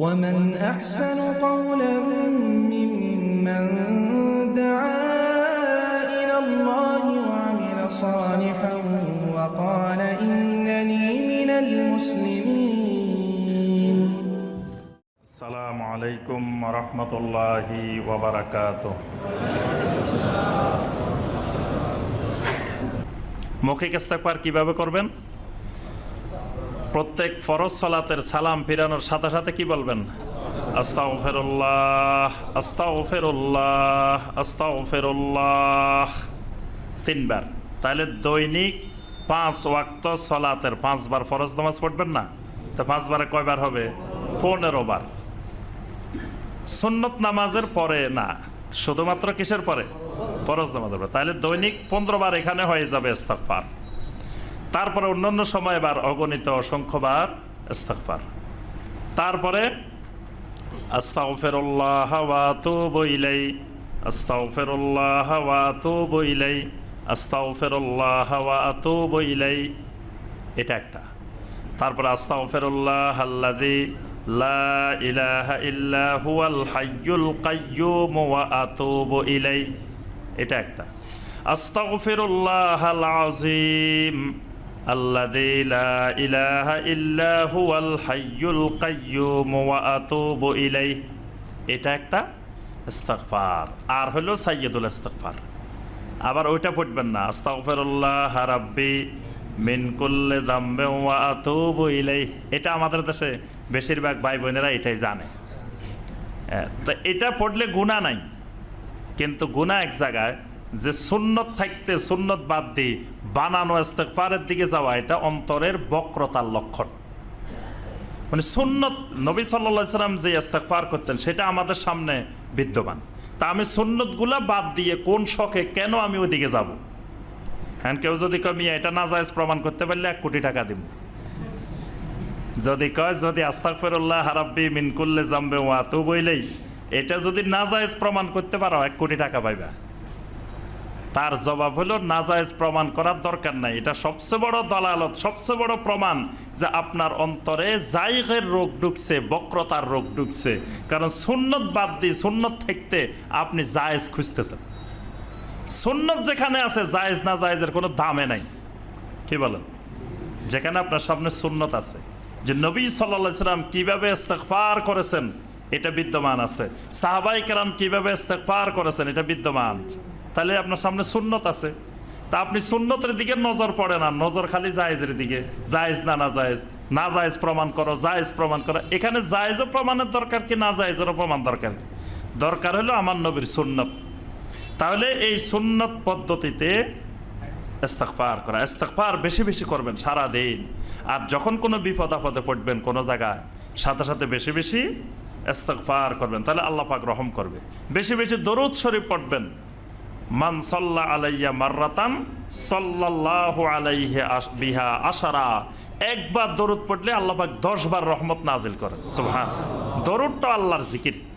ومن أحسن قولا ممن دعا إلى الله وعمل صالحا وقال إنني من المسلمين আসসালামু আলাইকুম রহমতুল্লাহি ওবরাকাত মৌখিক ইস্তেকবার কিভাবে করবেন প্রত্যেক ফরজ সালাতের সালাম ফিরানোর সাথে সাথে কি বলবেন? আস্তাও ফেরুল্লাহ আস্তাও ফেরুল্লাহ আস্তাও ফেরুল্লাহ তিনবার। তাহলে দৈনিক পাঁচ ওয়াক্ত সলাতের পাঁচবার ফরজ নামাজ পড়বেন না? তো পাঁচবারে কয়বার হবে? পনেরো বার সুন্নত নামাজের পরে না, শুধুমাত্র কিসের পরে? ফরজ নামাজের পরে। তাহলে দৈনিক পনেরো বার এখানে হয়ে যাবে ইস্তাকফার তারপরে অন্যান্য সময় বার অগণিত অসংখ্যবার ইস্তাকফার তারপরে, আস্তাগফিরুল্লাহ ওয়া আতুবু ইলাই আস্তাগফিরুল্লাহ ওয়া আতুবু ইলাই আস্তাগফিরুল্লাহ ওয়া আতুবু ইলাই এটা একটা। লা ইলাহা ইল্লা হুয়াল ইলাই এটা একটা। লা ইলাহা ইল্লা হুয়াল হাইয়ুল কাইয়্যুম ওয়া আতুবু ইলাই এটা একটা ইস্তিগফার। আর হলো সাইয়্যিদুল ইস্তিগফার। আবার ওইটা পড়বেন না। আস্তাগফিরুল্লাহ রাব্বি মিন কুল্লি যামবি ওয়া আতুবু ইলাইহ। এটা আমাদের দেশে বেশিরভাগ ভাই বোনেরা এটাই জানে। হ্যাঁ, তো এটা পড়লে গুণা নাই। কিন্তু গুণা এক জায়গায় যে সুন্নত থাকতে সুন্নত বাদ দিয়ে বানানো ইস্তেকফারের দিকে যাওয়া, এটা অন্তরের বক্রতার লক্ষণ। মানে সুন্নত, নবী সাল্লা সাল্লাম যে ইস্তেকফার করতেন, সেটা আমাদের সামনে বিদ্যমান। তা আমি সুন্নতগুলা বাদ দিয়ে কোন শখে কেন আমি ওইদিকে যাব? হ্যাঁ কেউ যদি কয়, মিয়া, এটা না যায় প্রমাণ করতে পারলে এক কোটি টাকা দিব যদি কয়, যদি আস্তাক ফেরুল্লাহ হারাব্বি মিনকুল্লে জামবে ওয়া তো বইলেই এটা যদি না জায়েজ প্রমাণ করতে পারো, এক কোটি টাকা পাইবা। তার জবাব হলো, নাজায়েজ প্রমাণ করার দরকার নাই। এটা সবচেয়ে বড় দলালত, সবচেয়ে বড় প্রমাণ যে আপনার অন্তরে জায়গের রোগ ঢুকছে, বক্রতার রোগ ঢুকছে। কারণ সুন্নত বাদ দিয়ে সুন্নত থাকতে আপনি জায়েজ খুঁজতেছেন। সুন্নত যেখানে আছে, জায়েজ না জায়েজের কোনো দামে নাই। কি বলেন? যেখানে আপনার সামনে সুন্নত আছে। যে নবী সাল্লা সাল্লাম কীভাবে ইস্তেকফার করেছেন, এটা বিদ্যমান আছে। সাহাবাই কেরাম কীভাবে ইস্তেকফার করেছেন, এটা বিদ্যমান। তাহলে আপনার সামনে সুন্নত আছে। তা আপনি সুন্নতের দিকে নজর পড়ে না, নজর খালি জায়েজের দিকে। জায়েজ না না জায়েজ না জায়েজ প্রমাণ করো, জায়েজ প্রমাণ করো। এখানে জায়েজও প্রমাণের দরকার কি, না জায়েজেরও প্রমাণ দরকার? দরকার হলো আমার নবীর সুন্নত। তাহলে এই সুন্নত পদ্ধতিতে ইস্তেকফার করা ইস্তেকফার বেশি বেশি করবেন সারা দিন আর যখন কোনো বিপদ আপদে পড়বেন কোনো জায়গায়, সাথে সাথে বেশি বেশি ইস্তেকফার করবেন। তাহলে আল্লাহ পাক রহম করবে। বেশি বেশি দরুদ শরীফ পড়বেন। মান সাল্লা আলাইয়া মাররাতান সাল্লাল্লাহু আলাইহে বিহা আশারা। একবার দরুদ পড়লে আল্লাহ পাক দশ বার রহমত নাজিল করে সুবহান। দরুদটা আল্লাহর জিকির।